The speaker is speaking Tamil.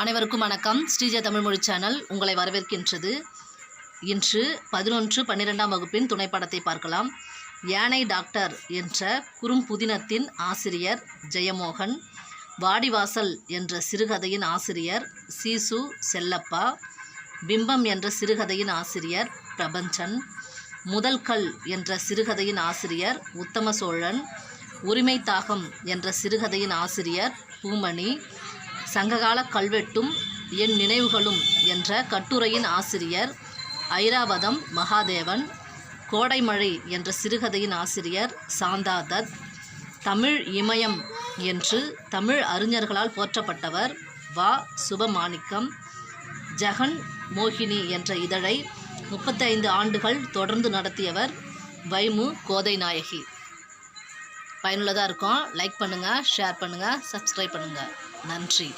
அனைவருக்கும் வணக்கம். ஸ்ரீஜா தமிழ்மொழி சேனல் உங்களை வரவேற்கின்றது. இன்று பதினொன்று பன்னிரெண்டாம் வகுப்பின் துணைப்படத்தை பார்க்கலாம். யானை டாக்டர் என்ற குறும்புதினத்தின் ஆசிரியர் ஜெயமோகன் வாடிவாசல் என்ற சிறுகதையின் ஆசிரியர் சீசு செல்லப்பா பிம்பம் என்ற சிறுகதையின் ஆசிரியர் பிரபஞ்சன் முதல்கல் என்ற சிறுகதையின் ஆசிரியர் உத்தம சோழன் உரிமை தாகம் என்ற சிறுகதையின் ஆசிரியர் பூமணி சங்ககால கல்வெட்டும் என் நினைவுகளும் என்ற கட்டுரையின் ஆசிரியர் ஐராவதம் மகாதேவன் கோடைமழை என்ற சிறுகதையின் ஆசிரியர் சாந்தா தத் தமிழ் இமயம் என்று தமிழ் அறிஞர்களால் போற்றப்பட்டவர் வா. சுபமாணிக்கம் ஜெகன் மோகினி என்ற இதழை முப்பத்தைந்து ஆண்டுகள் தொடர்ந்து நடத்தியவர் வைமு கோதை நாயகி பயனுள்ளதாக இருக்கும்? லைக் பண்ணுங்கள் ஷேர் பண்ணுங்கள் சப்ஸ்கிரைப் பண்ணுங்கள் நன்றி.